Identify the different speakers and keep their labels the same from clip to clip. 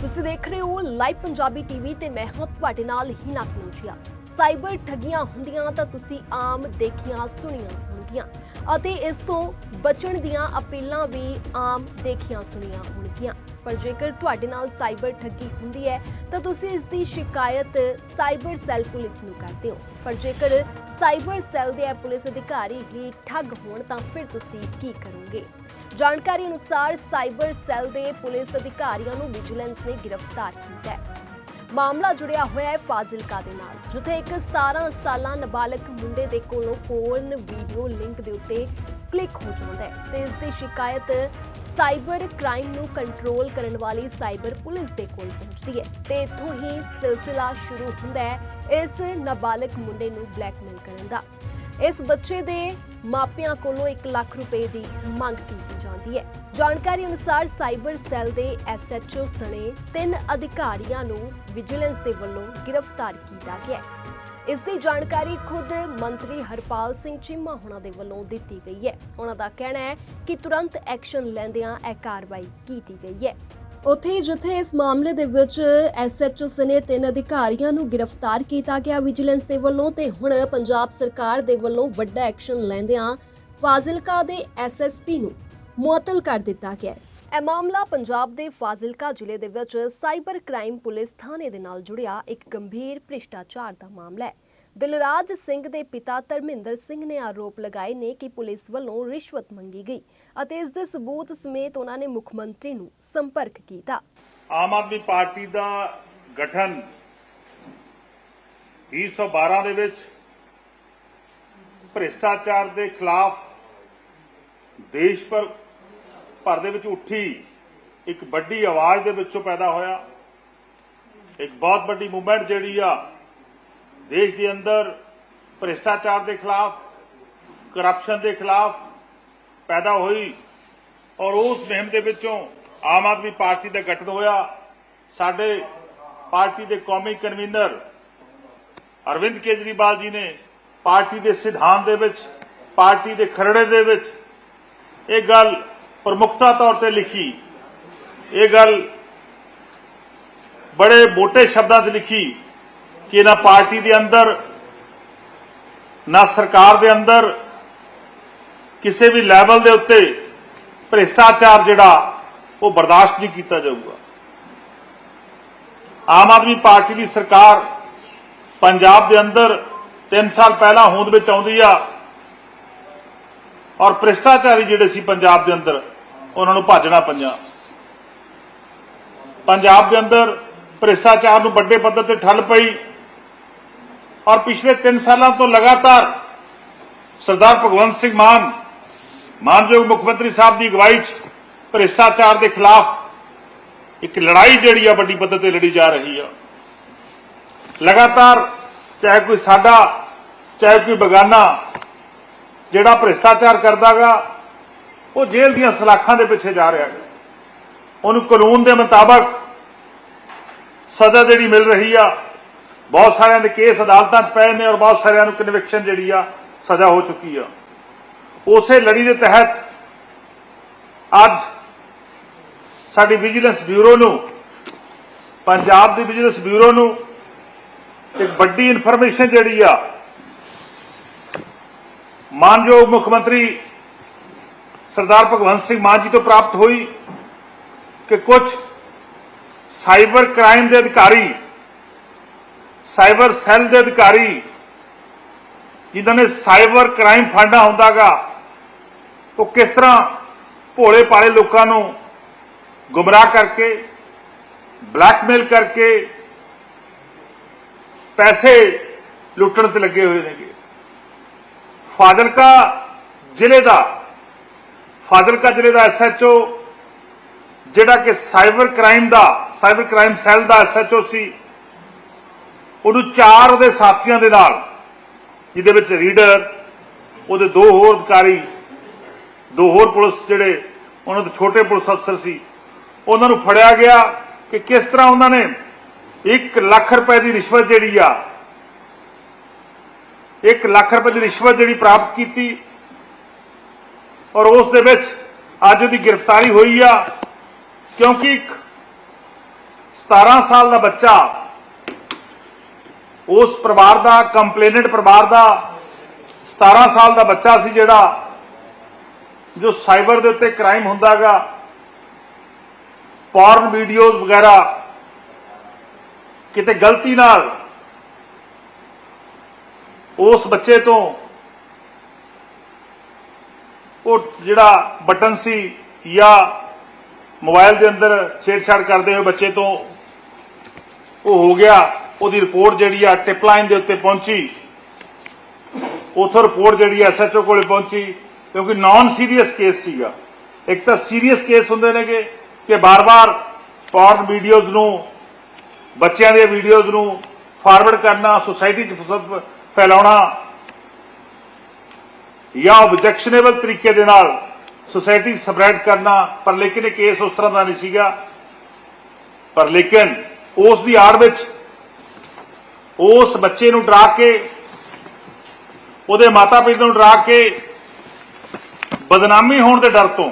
Speaker 1: ਤੁਸੀਂ ਦੇਖ ਰਹੇ ਹੋ ਲਾਈਵ ਪੰਜਾਬੀ ਟੀਵੀ ਤੇ ਮੈਂ ਹਾਂ ਤੁਹਾਡੇ ਨਾਲ ਹੀਨਾ ਕਨੂਜੀਆ। ਸਾਈਬਰ ਠੱਗੀਆਂ ਹੁੰਦੀਆਂ ਤਾਂ ਤੁਸੀਂ ਆਮ ਦੇਖੀਆਂ, ਸੁਣੀਆਂ ਹੋਣਗੀਆਂ। ਅਤੇ ਇਸ ਤੋਂ ਬਚਣ ਦੀਆਂ ਅਪੀਲਾਂ ਵੀ ਆਮ ਦੇਖੀਆਂ, ਸੁਣੀਆਂ ਹੋਣਗੀਆਂ। ਪਰ ਜੇਕਰ ਤੁਹਾਡੇ ਨਾਲ ਸਾਈਬਰ ਠੱਗੀ ਹੁੰਦੀ ਹੈ, ਤਾਂ ਤੁਸੀਂ ਇਸ ਦੀ ਸ਼ਿਕਾਇਤ ਸਾਈਬਰ ਸੈੱਲ ਪੁਲਿਸ ਨੂੰ ਕਰਦੇ ਹੋ ਪਰ ਜੇਕਰ ਸਾਈਬਰ ਸੈੱਲ ਦੇ ਪੁਲਿਸ ਅਧਿਕਾਰੀ ਹੀ ਠੱਗ ਹੋਣ, ਤਾਂ ਫਿਰ ਤੁਸੀਂ ਕੀ ਕਰੋਗੇ? ਜਾਣਕਾਰੀ ਅਨੁਸਾਰ ਸਾਈਬਰ ਸੈੱਲ ਦੇ ਪੁਲਿਸ ਅਧਿਕਾਰੀਆਂ ਨੂੰ ਵਿਜੀਲੈਂਸ ਨੇ ਗ੍ਰਿਫਤਾਰ ਕੀਤਾ ਹੈ। ਮਾਮਲਾ ਜੁੜਿਆ ਹੋਇਆ ਹੈ ਫਾਜ਼ਿਲਕਾ ਦੇ ਨਾਲ, ਜਿੱਥੇ ਇੱਕ 17 ਸਾਲਾਂ ਨਾਬਾਲਗ ਮੁੰਡੇ ਦੇ ਕੋਲੋਂ ਪੋਰਨ ਵੀਡੀਓ ਲਿੰਕ ਦੇ ਉੱਤੇ ਕਲਿੱਕ ਹੋ ਜਾਂਦਾ ਹੈ ਤੇ ਇਸ ਦੀ ਸ਼ਿਕਾਇਤ ਸਾਈਬਰ ਕ੍ਰਾਈਮ ਨੂੰ ਕੰਟਰੋਲ ਕਰਨ ਵਾਲੀ ਸਾਈਬਰ ਪੁਲਿਸ ਦੇ ਕੋਲ ਪਹੁੰਚਦੀ ਹੈ ਤੇ ਇੱਥੋਂ ਹੀ ਸਿਲਸਿਲਾ ਸ਼ੁਰੂ ਹੁੰਦਾ ਹੈ ਇਸ ਨਾਬਾਲਗ ਮੁੰਡੇ ਨੂੰ ਬਲੈਕਮੇਲ ਕਰਨ ਦਾ। ਇਸ ਬੱਚੇ ਦੇ ਮਾਪਿਆਂ ਕੋਲੋਂ 1 ਲੱਖ ਰੁਪਏ ਦੀ ਮੰਗ ਕੀਤੀ ਜਾਂਦੀ ਹੈ। ਜਾਣਕਾਰੀ ਅਨੁਸਾਰ ਸਾਈਬਰ ਸੈੱਲ ਦੇ ਐਸਐਚਓ ਸਣੇ ਤਿੰਨ ਅਧਿਕਾਰੀਆਂ ਨੂੰ ਵਿਜੀਲੈਂਸ ਦੇ ਵੱਲੋਂ ਗ੍ਰਿਫਤਾਰ ਕੀਤਾ ਗਿਆ ਹੈ। ਇਸ ਦੀ ਜਾਣਕਾਰੀ ਖੁਦ ਮੰਤਰੀ ਹਰਪਾਲ ਸਿੰਘ ਚੀਮਾ ਹੋਣਾ ਦੇ ਵੱਲੋਂ ਦਿੱਤੀ ਗਈ ਹੈ। ਉਹਨਾਂ ਦਾ ਕਹਿਣਾ ਹੈ ਕਿ ਤੁਰੰਤ ਐਕਸ਼ਨ ਲੈਂਦਿਆਂ ਇਹ ਕਾਰਵਾਈ ਕੀਤੀ ਗਈ ਹੈ। ਉੱਥੇ ਜਿੱਥੇ ਇਸ ਮਾਮਲੇ ਦੇ ਵਿੱਚ ਐਸਐਚਓ ਸਨੇ ਤਿੰਨ ਅਧਿਕਾਰੀਆਂ ਨੂੰ ਗ੍ਰਿਫਤਾਰ ਕੀਤਾ ਗਿਆ, ਵਿਜੀਲੈਂਸ ਦੇ ਵੱਲੋਂ ਤੇ ਹੁਣ ਪੰਜਾਬ ਸਰਕਾਰ ਦੇ ਵੱਲੋਂ ਵੱਡਾ ਐਕਸ਼ਨ ਲੈਂਦਿਆਂ ਫਾਜ਼ਿਲਕਾ ਦੇ ਐਸਐਸਪੀ ਨੂੰ ਮੁਅੱਤਲ ਕਰ ਦਿੱਤਾ ਗਿਆ ਇਹ ਮਾਮਲਾ ਪੰਜਾਬ ਦੇ ਫਾਜ਼ਿਲਕਾ ਜ਼ਿਲ੍ਹੇ ਦੇ ਵਿੱਚ ਸਾਈਬਰ ਕ੍ਰਾਈਮ ਪੁਲਿਸ ਥਾਣੇ ਦੇ ਨਾਲ ਜੁੜਿਆ ਇੱਕ ਗੰਭੀਰ ਭ੍ਰਿਸ਼ਟਾਚਾਰ ਦਾ ਮਾਮਲਾ ਹੈ। ਦਿਲਰਾਜ ਸਿੰਘ ਦੇ ਪਿਤਾ ਧਰਮਿੰਦਰ ਸਿੰਘ ਨੇ ਆਰੋਪ ਲਗਾਏ ਨੇ ਕਿ ਪੁਲਿਸ ਵੱਲੋਂ ਰਿਸ਼ਵਤ ਮੰਗੀ ਗਈ ਅਤੇ ਇਸ ਦੇ ਸਬੂਤ ਸਮੇਤ ਉਹਨਾਂ ਨੇ ਮੁੱਖ ਮੰਤਰੀ ਨੂੰ ਸੰਪਰਕ ਕੀਤਾ।
Speaker 2: ਆਮ ਆਦਮੀ ਪਾਰਟੀ ਦਾ ਗਠਨ 2012 ਦੇ ਵਿੱਚ ਭ੍ਰਿਸ਼ਟਾਚਾਰ ਦੇ ਖਿਲਾਫ ਦੇਸ਼ ਪਰ ਭਰ ਦੇ ਵਿੱਚ ਉੱਠੀ, ਇੱਕ ਵੱਡੀ ਆਵਾਜ਼ ਦੇ ਵਿੱਚੋਂ ਪੈਦਾ ਹੋਇਆ। ਇੱਕ ਬਹੁਤ ਵੱਡੀ ਮੂਵਮੈਂਟ ਜਿਹੜੀ ਆ, ਦੇਸ਼ ਦੇ ਅੰਦਰ ਭ੍ਰਿਸ਼ਟਾਚਾਰ ਦੇ ਖਿਲਾਫ ਕਰਪਸ਼ਨ ਦੇ ਖਿਲਾਫ ਪੈਦਾ ਹੋਈ ਔਰ ਉਸ ਮੁਹਿੰਮ ਦੇ ਵਿੱਚੋਂ ਆਮ ਆਦਮੀ ਪਾਰਟੀ ਦਾ ਗਠਨ ਹੋਇਆ। ਸਾਡੇ ਪਾਰਟੀ ਦੇ ਕੌਮੀ ਕਨਵੀਨਰ ਅਰਵਿੰਦ ਕੇਜਰੀਵਾਲ ਜੀ ਨੇ ਪਾਰਟੀ ਦੇ ਸਿਧਾਂਤ ਦੇ ਵਿੱਚ, ਪਾਰਟੀ ਦੇ ਖਰੜੇ ਦੇ ਵਿੱਚ ਇਹ ਗੱਲ ਪ੍ਰਮੁੱਖਤਾ ਤੌਰ ਤੇ ਲਿਖੀ। ਇਹ ਗੱਲ ਬੜੇ ਮੋٹے ਸ਼ਬਦਾਂ 'ਚ ਲਿਖੀ ਕਿ ਨਾ ਪਾਰਟੀ ਦੇ ਅੰਦਰ, ਨਾ ਸਰਕਾਰ ਦੇ ਅੰਦਰ, ਕਿਸੇ ਵੀ ਲੈਵਲ ਦੇ ਉੱਤੇ ਭ੍ਰਿਸ਼ਟਾਚਾਰ ਜਿਹੜਾ, ਉਹ ਬਰਦਾਸ਼ਤ ਨਹੀਂ ਕੀਤਾ ਜਾਊਗਾ। ਆਮ ਆਦਮੀ ਪਾਰਟੀ ਦੀ ਸਰਕਾਰ ਪੰਜਾਬ ਦੇ ਅੰਦਰ 3 ਸਾਲ ਪਹਿਲਾਂ ਹੋਂਦ ਵਿੱਚ ਆਉਂਦੀ ਆ ਔਰ ਭ੍ਰਿਸ਼ਟਾਚਾਰੀ ਜਿਹੜੇ ਸੀ ਪੰਜਾਬ ਦੇ ਅੰਦਰ, ਉਹਨਾਂ ਨੂੰ ਭਾਜਣਾ ਪੰਜਾ ਪੰਜਾਬ ਦੇ ਅੰਦਰ ਭ੍ਰਿਸ਼ਟਾਚਾਰ ਨੂੰ ਵੱਡੇ ਪੱਧਰ ਤੇ ਠੱਲ ਪਈ ਔਰ ਪਿਛਲੇ 3 ਸਾਲਾਂ ਤੋਂ ਲਗਾਤਾਰ ਸਰਦਾਰ ਭਗਵੰਤ ਸਿੰਘ ਮਾਨ, ਮਾਨਯੋਗ ਮੁੱਖ ਮੰਤਰੀ ਸਾਹਿਬ ਦੀ ਅਗਵਾਈ 'ਚ ਭ੍ਰਿਸ਼ਟਾਚਾਰ ਦੇ ਖਿਲਾਫ ਇੱਕ ਲੜਾਈ ਜਿਹੜੀ ਆ ਵੱਡੀ ਪੱਧਰ ਤੇ ਲੜੀ ਜਾ ਰਹੀ ਆ। ਲਗਾਤਾਰ ਚਾਹੇ ਕੋਈ ਸਾਡਾ, ਚਾਹੇ ਕੋਈ ਬਗਾਨਾ ਜਿਹੜਾ ਭ੍ਰਿਸ਼ਟਾਚਾਰ ਕਰਦਾਗਾ, ਉਹ ਜੇਲ੍ਹ ਦੀਆਂ ਸਲਾਖਾਂ ਦੇ ਪਿੱਛੇ ਜਾ ਰਿਹਾ ਹੈ। ਉਹਨੂੰ ਕਾਨੂੰਨ ਦੇ ਮੁਤਾਬਕ ਸਜ਼ਾ ਜਿਹੜੀ ਮਿਲ ਰਹੀ ਆ, ਬਹੁਤ ਸਾਰਿਆਂ ਦੇ ਕੇਸ ਅਦਾਲਤਾਂ 'ਚ ਪਏ ਨੇ ਔਰ ਬਹੁਤ ਸਾਰਿਆਂ ਨੂੰ ਕਨਵਿਕਸ਼ਨ ਜਿਹੜੀ ਆ, ਸਜ਼ਾ ਹੋ ਚੁੱਕੀ ਆ। ਉਸੇ ਲੜੀ ਦੇ ਤਹਿਤ ਅੱਜ ਸਾਡੀ ਵਿਜੀਲੈਂਸ ਬਿਊਰੋ ਨੂੰ, ਪੰਜਾਬ ਦੀ ਵਿਜੀਲੈਂਸ ਬਿਊਰੋ ਨੂੰ ਇੱਕ ਵੱਡੀ ਇਨਫੋਰਮੇਸ਼ਨ ਜਿਹੜੀ ਆ ਮਾਨਯੋਗ ਮੁੱਖ ਮੰਤਰੀ ਸਰਦਾਰ ਭਗਵੰਤ ਸਿੰਘ ਮਾਨ ਜੀ ਤੋਂ ਪ੍ਰਾਪਤ ਹੋਈ ਕਿ ਕੁਝ ਸਾਈਬਰ ਕ੍ਰਾਈਮ ਦੇ ਅਧਿਕਾਰੀ, ਸਾਈਬਰ ਸੈੱਲ ਦੇ ਅਧਿਕਾਰੀ, ਜਿਨ੍ਹਾਂ ਨੇ ਸਾਈਬਰ ਕ੍ਰਾਈਮ ਫਾਂਡਾ ਹੁੰਦਾਗਾ, ਉਹ ਕਿਸ ਤਰ੍ਹਾਂ ਭੋਲੇ ਪਾਲੇ ਲੋਕਾਂ ਨੂੰ ਗੁੰਮਰਾਹ ਕਰਕੇ, ਬਲੈਕਮੇਲ ਕਰਕੇ ਪੈਸੇ ਲੁੱਟਣ ਤੇ ਲੱਗੇ ਹੋਏ ਨੇਗੇ? ਫਾਜ਼ਿਲਕਾ ਜ਼ਿਲ੍ਹੇ ਦਾ, ਫਾਜ਼ਿਲਕਾ ਜ਼ਿਲ੍ਹੇ ਦਾ ਐਸਐਚਓ ਜਿਹੜਾ ਕਿ ਸਾਈਬਰ ਕ੍ਰਾਈਮ ਦਾ, ਸਾਈਬਰ ਕ੍ਰਾਈਮ ਸੈੱਲ ਦਾ ਐਸਐਚਓ ਸੀ, ਉਹਨੂੰ ਚਾਰ ਉਹਦੇ ਸਾਥੀਆਂ ਦੇ ਨਾਲ, ਜਿਹਦੇ ਵਿੱਚ ਰੀਡਰ, ਉਹਦੇ ਦੋ ਹੋਰ ਅਧਿਕਾਰੀ, ਦੋ ਹੋਰ ਪੁਲਿਸ ਜਿਹੜੇ, ਉਹਨਾਂ ਦੇ ਛੋਟੇ ਪੁਲਿਸ ਅਫਸਰ ਸੀ, ਉਹਨਾਂ ਨੂੰ ਫੜਿਆ ਗਿਆ ਕਿ ਕਿਸ ਤਰ੍ਹਾਂ ਉਹਨਾਂ ਨੇ 1 ਲੱਖ ਰੁਪਏ ਦੀ ਰਿਸ਼ਵਤ ਜਿਹੜੀ ਆ 1 ਲੱਖ ਰੁਪਏ ਦੀ ਰਿਸ਼ਵਤ ਜਿਹੜੀ ਪ੍ਰਾਪਤ ਕੀਤੀ ਔਰ ਉਸ ਦੇ ਵਿੱਚ ਅੱਜ ਉਹਦੀ ਗ੍ਰਿਫਤਾਰੀ ਹੋਈ ਆ, ਕਿਉਂਕਿ ਇੱਕ 17 ਸਾਲ ਦਾ ਬੱਚਾ ਉਸ ਪਰਿਵਾਰ ਦਾ, ਕੰਪਲੇਨੈਂਟ ਪਰਿਵਾਰ ਦਾ 17 ਸਾਲ ਦਾ ਬੱਚਾ ਸੀ ਜਿਹੜਾ ਜੋ ਸਾਈਬਰ ਦੇ ਉੱਤੇ ਕ੍ਰਾਈਮ ਹੁੰਦਾਗਾ ਪੌਰਨ ਵੀਡੀਓਜ਼ ਵਗੈਰਾ ਕਿਤੇ ਗਲਤੀ ਨਾਲ ਉਸ ਬੱਚੇ ਤੋਂ ਉਹ ਜਿਹੜਾ ਬਟਨ ਸੀ ਜਾਂ ਮੋਬਾਈਲ ਦੇ ਅੰਦਰ ਛੇੜਛਾੜ ਕਰਦੇ ਹੋਏ ਬੱਚੇ ਤੋਂ ਉਹ ਹੋ ਗਿਆ। ਉਹਦੀ ਰਿਪੋਰਟ ਜਿਹੜੀ ਆ ਟਿਪ ਲਾਈਨ ਦੇ ਉੱਤੇ ਪਹੁੰਚੀ। ਉਥੋਂ ਰਿਪੋਰਟ ਜਿਹੜੀ ਐਸਐਚਓ ਕੋਲੇ ਪਹੁੰਚੀ ਕਿਉਂਕਿ ਨਾਨ ਸੀਰੀਅਸ ਕੇਸ ਸੀਗਾ। ਇੱਕ ਤਾਂ ਸੀਰੀਅਸ ਕੇਸ ਹੁੰਦੇ ਨੇਗੇ ਕਿ ਬਾਰ-ਬਾਰ ਪੌਰਨ ਵੀਡੀਓਜ਼ ਨੂੰ, ਬੱਚਿਆਂ ਦੀਆਂ ਵੀਡੀਓਜ਼ ਨੂੰ ਫਾਰਵਰਡ ਕਰਨਾ ਸੋਸਾਇਟੀ 'ਚ ਫੈਲਾਉਣਾ ਜਾਂ ਆਬਜੈਕਸ਼ਨੇਬਲ ਤਰੀਕੇ ਦੇ ਨਾਲ ਸੁਸਾਇਟੀ ਸਪਰੈਡ ਕਰਨਾ, ਪਰ ਲੇਕਿਨ ਇਹ ਕੇਸ ਉਸ ਤਰ੍ਹਾਂ ਦਾ ਨਹੀਂ ਸੀਗਾ। ਪਰ ਲੇਕਿਨ ਉਸ ਦੀ ਆੜ ਵਿੱਚ ਉਸ ਬੱਚੇ ਨੂੰ ਡਰਾ ਕੇ, ਉਹਦੇ ਮਾਤਾ ਪਿਤਾ ਨੂੰ ਡਰਾ ਕੇ ਬਦਨਾਮੀ ਹੋਣ ਦੇ ਡਰ ਤੋਂ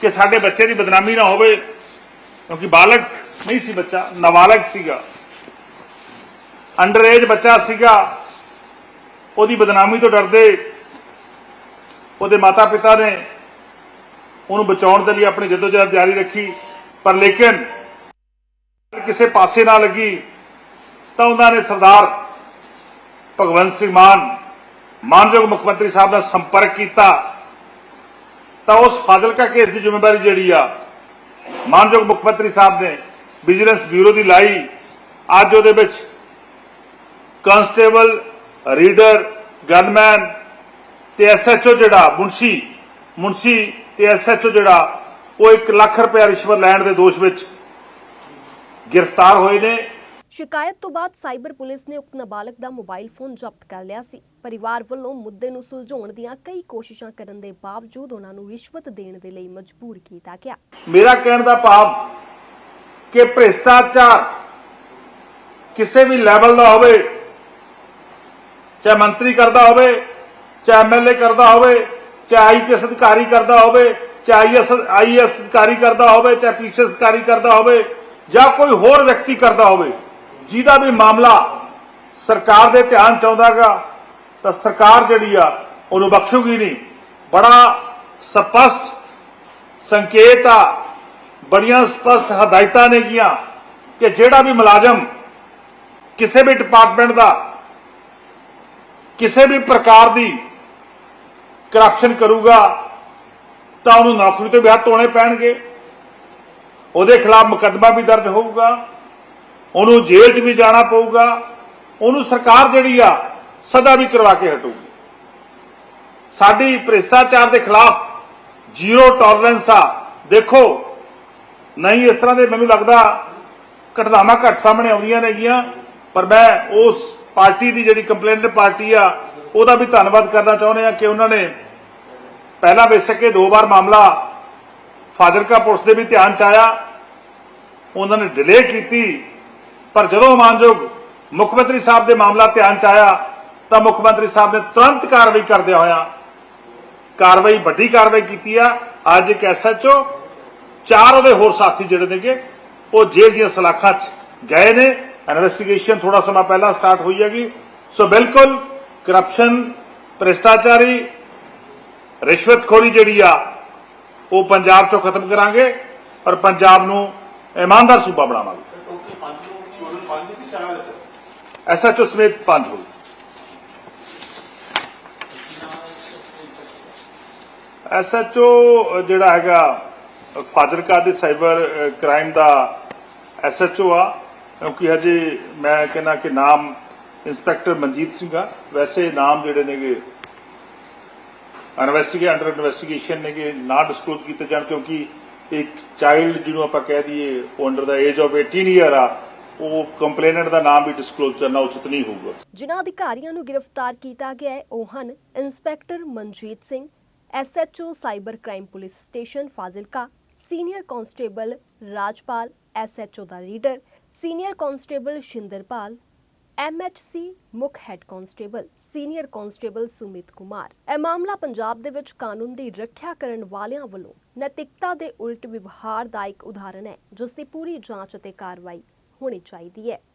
Speaker 2: ਕਿ ਸਾਡੇ ਬੱਚੇ ਦੀ ਬਦਨਾਮੀ ਨਾ ਹੋਵੇ, ਕਿਉਂਕਿ ਬਾਲਕ ਨਹੀਂ ਸੀ ਬੱਚਾ, ਨਾਬਾਲਗ ਸੀਗਾ। ਅੰਡਰ ਏਜ ਬੱਚਾ ਸੀਗਾ, ਉਹਦੀ ਬਦਨਾਮੀ ਤੋਂ ਡਰਦੇ ਉਹਦੇ ਮਾਤਾ ਪਿਤਾ ਨੇ ਉਹਨੂੰ ਬਚਾਉਣ ਦੇ ਲਈ ਆਪਣੀ ਜਦੋਜਹਿਦ ਜਾਰੀ ਰੱਖੀ, ਪਰ ਲੇਕਿਨ ਕਿਸੇ ਪਾਸੇ ਨਾ ਲੱਗੀ, ਤਾਂ ਉਹਨਾਂ ਨੇ ਸਰਦਾਰ ਭਗਵੰਤ ਸਿੰਘ ਮਾਨ, ਮਾਨਯੋਗ ਮੁੱਖ ਮੰਤਰੀ ਸਾਹਿਬ ਨਾਲ ਸੰਪਰਕ ਕੀਤਾ। ਤਾਂ ਉਸ ਫਾਜ਼ਿਲਕਾ ਕੇਸ ਦੀ ਜ਼ਿੰਮੇਵਾਰੀ ਜਿਹੜੀ ਆ, ਮਾਨਯੋਗ ਮੁੱਖ ਮੰਤਰੀ ਸਾਹਿਬ ਨੇ ਵਿਜੀਲੈਂਸ ਬਿਊਰੋ ਦੀ ਲਾਈ। ਅੱਜ ਉਹਦੇ ਵਿੱਚ ਕਨਸਟੇਬਲ ਰੀਡਰ ਗਨਮੈਨ ਤੇ ਐਸਐਚਓ ਜਿਹੜਾ ਮੁਨਸ਼ੀ ਮੁਨਸ਼ੀ ਤੇ ਐਸਐਚਓ ਜਿਹੜਾ ਉਹ 1 ਲੱਖ ਰੁਪਏ ਰਿਸ਼ਵਤ ਲੈਣ ਦੇ ਦੋਸ਼ ਵਿੱਚ ਗ੍ਰਿਫਤਾਰ ਹੋਏ ਨੇ।
Speaker 1: ਸ਼ਿਕਾਇਤ ਤੋਂ ਬਾਅਦ ਸਾਈਬਰ ਪੁਲਿਸ ਨੇ ਉਕਤ ਨਾਬਾਲਗ ਦਾ ਮੋਬਾਈਲ ਫੋਨ ਜ਼ਬਤ ਕਰ ਲਿਆ ਸੀ। ਪਰਿਵਾਰ ਵੱਲੋਂ ਮੁੱਦੇ ਨੂੰ ਸੁਲਝਾਉਣ ਦੀਆਂ ਕਈ ਕੋਸ਼ਿਸ਼ਾਂ ਕਰਨ ਦੇ ਬਾਵਜੂਦ ਉਹਨਾਂ ਨੂੰ ਰਿਸ਼ਵਤ ਦੇਣ ਦੇ ਲਈ ਮਜਬੂਰ ਕੀਤਾ ਗਿਆ।
Speaker 2: ਮੇਰਾ ਕਹਿਣ ਦਾ ਭਾਵ ਕਿ ਭ੍ਰਿਸ਼ਟਾਚਾਰ ਕਿਸੇ ਵੀ ਲੈਵਲ ਦਾ ਹੋਵੇ ਚਾਹੇ ਮੰਤਰੀ ਕਰਦਾ ਹੋਵੇ, ਚਾਹੇ ਐਮਐਲਏ ਕਰਦਾ ਹੋਵੇ, ਚਾਹੇ ਆਈਪੀਐਸ ਅਧਿਕਾਰੀ ਕਰਦਾ ਹੋਵੇ, ਚਾਹੇ ਆਈਐਸ ਆਈਐਸ ਅਧਿਕਾਰੀ ਕਰਦਾ ਹੋਵੇ, ਚਾਹੇ ਪੀਸੀਐਸ ਅਧਿਕਾਰੀ ਕਰਦਾ ਹੋਵੇ ਜਾਂ ਕੋਈ ਹੋਰ ਵਿਅਕਤੀ ਕਰਦਾ ਹੋਵੇ, ਜਿਹਦਾ ਵੀ ਮਾਮਲਾ ਸਰਕਾਰ ਦੇ ਧਿਆਨ ਚ ਆਉਂਦਾਗਾ ਤਾਂ ਸਰਕਾਰ ਜਿਹੜੀ ਆ, ਉਹਨੂੰ ਬਖਸ਼ੂਗੀ ਨਹੀਂ। ਬੜਾ ਸਪਸ਼ਟ ਸੰਕੇਤ ਆ, ਬੜੀਆਂ ਸਪਸ਼ਟ ਹਦਾਇਤਾਂ ਨੇਗੀਆਂ ਕਿ ਜਿਹੜਾ ਵੀ ਮੁਲਾਜ਼ਮ ਕਿਸੇ ਵੀ ਡਿਪਾਰਟਮੈਂਟ ਦਾ ਕਿਸੇ ਵੀ ਪ੍ਰਕਾਰ ਦੀ ਕਰਪਸ਼ਨ ਕਰੂਗਾ, ਤਾਂ ਉਹਨੂੰ ਨੌਕਰੀ ਤੋਂ ਵਿਆਹ ਤੋਣੇ ਪੈਣਗੇ। ਉਹਦੇ ਖਿਲਾਫ ਮੁਕੱਦਮਾ ਵੀ ਦਰਜ ਹੋਊਗਾ, ਉਹਨੂੰ ਜੇਲ੍ਹ 'ਚ ਵੀ ਜਾਣਾ ਪਊਗਾ, ਉਹਨੂੰ ਸਰਕਾਰ ਜਿਹੜੀ ਆ, ਸਦਾ ਵੀ ਕਰਵਾ ਕੇ ਹਟੂਗੀ। ਸਾਡੀ ਭ੍ਰਿਸ਼ਟਾਚਾਰ ਦੇ ਖਿਲਾਫ ਜ਼ੀਰੋ ਟੋਲਰੈਂਸ ਆ। ਦੇਖੋ, ਨਹੀਂ ਇਸ ਤਰ੍ਹਾਂ ਦੇ ਮੈਨੂੰ ਲੱਗਦਾ ਘਟਨਾਵਾਂ ਘੱਟ ਸਾਹਮਣੇ ਆਉਂਦੀਆਂ ਨੇਗੀਆਂ, ਪਰ ਮੈਂ ਉਸ ਪਾਰਟੀ ਦੀ ਜਿਹੜੀ ਕੰਪਲੇਂਟ ਪਾਰਟੀ ਆ, ਉਹਦਾ ਵੀ ਧੰਨਵਾਦ ਕਰਨਾ ਚਾਹੁੰਦੇ ਆ ਕਿ ਉਹਨਾਂ ਨੇ ਪਹਿਲਾਂ ਬੇਸ਼ੱਕ ਇਹ ਦੋ ਵਾਰ ਮਾਮਲਾ ਫਾਜ਼ਿਲਕਾ ਪੁਲਿਸ ਦੇ ਵੀ ਧਿਆਨ ਚ ਆਇਆ। ਉਹਨਾਂ ਨੇ ਡਿਲੇ ਕੀਤੀ, ਪਰ ਜਦੋਂ ਮਾਨਯੋਗ ਮੁੱਖ ਮੰਤਰੀ ਸਾਹਿਬ ਦੇ ਮਾਮਲਾ ਧਿਆਨ ਚ ਆਇਆ, ਤਾਂ ਮੁੱਖ ਮੰਤਰੀ ਸਾਹਿਬ ਨੇ ਤੁਰੰਤ ਕਾਰਵਾਈ ਕਰਦਿਆਂ ਹੋਇਆ ਕਾਰਵਾਈ, ਵੱਡੀ ਕਾਰਵਾਈ ਕੀਤੀ ਆ। ਅੱਜ ਇੱਕ ਐਸਐਚਓ ਚਾਰ ਉਹਦੇ ਹੋਰ ਸਾਥੀ ਜਿਹੜੇ ਨੇਗੇ, ਉਹ ਜੇਲ੍ਹ ਦੀਆਂ ਸਲਾਖਾਂ 'ਚ ਗਏ ਨੇ। ਇਨਵੈਸਟੀਗੇਸ਼ਨ ਥੋੜਾ ਸਮਾਂ ਪਹਿਲਾਂ ਸਟਾਰਟ ਹੋਈ ਹੈਗੀ ਸੋ ਬਿਲਕੁਲ ਕਰਪਸ਼ਨ ਭ੍ਰਿਸ਼ਟਾਚਾਰੀ ਰਿਸ਼ਵਤਖੋਰੀ ਜਿਹੜੀ ਆ ਉਹ ਪੰਜਾਬ 'ਚੋਂ ਖਤਮ ਕਰਾਂਗੇ ਔਰ ਪੰਜਾਬ ਨੂੰ ਇਮਾਨਦਾਰ ਸੂਬਾ ਬਣਾਵਾਂਗੇ ਐਸਐਚਓ ਸਮੇਤ ਪੰਜ ਹੋਏ ਐਸਐਚਓ ਜਿਹੜਾ ਹੈਗਾ ਫਾਜ਼ਿਲਕਾ ਦੇ ਸਾਈਬਰ ਕ੍ਰਾਈਮ ਦਾ ਐਸਐਚਓ ਆ ਕਿਉਂਕਿ ਹਜੇ ਮੈਂ ਕਹਿੰਦਾ ਕਿ ਨਾਮ ਇੰਸਪੈਕਟਰ ਮਨਜੀਤ ਸਿੰਘ ਵੈਸੇ ਨਾਮ ਜਿਹੜੇ ਨੇਗੇ ਇਨਵੈਸਟੀਗੇ ਅੰਡਰ ਇਨਵੈਸਟੀਗੇਸ਼ਨ ਨੇਗੇ, ਨਾ ਡਿਸਕਲੋਜ਼ ਕੀਤੇ ਜਾਣ ਕਿਉਂਕਿ ਇੱਕ ਚਾਈਲਡ ਜਿਹਨੂੰ ਆਪਾਂ ਕਹਿ ਦਈਏ ਉਹ under the age of 18 year ਆ, ਉਹ ਕੰਪਲੇਨੈਂਟ ਦਾ ਨਾਮ ਵੀ ਡਿਸਕਲੋਜ਼ ਕਰਨਾ ਉਚਿਤ ਨਹੀਂ ਹੋਊਗਾ।
Speaker 1: ਜਿਨ੍ਹਾਂ ਅਧਿਕਾਰੀਆਂ ਨੂੰ ਗ੍ਰਿਫਤਾਰ ਕੀਤਾ ਗਿਆ ਹੈ, ਉਹ ਹਨ inspector Manjeet Singh SHO cyber crime police station Fazilka, senior constable Rajpal SHO ਦਾ leader senior constable Shinderpal MHC ਮੁੱਖ head constable senior constable Sumit Kumar. ਇਹ ਮਾਮਲਾ ਪੰਜਾਬ ਦੇ ਵਿੱਚ ਕਾਨੂੰਨ ਦੀ ਰੱਖਿਆ ਕਰਨ ਵਾਲਿਆਂ ਵੱਲੋਂ ਨੈਤਿਕਤਾ ਦੇ ਉਲਟ ਵਿਵਹਾਰ ਦਾ ਇੱਕ ਉਦਾਹਰਣ ਹੈ, ਜਿਸ ਦੀ ਪੂਰੀ ਜਾਂਚ ਅਤੇ ਕਾਰਵਾਈ ਹੋਣੀ ਚਾਹੀਦੀ ਹੈ।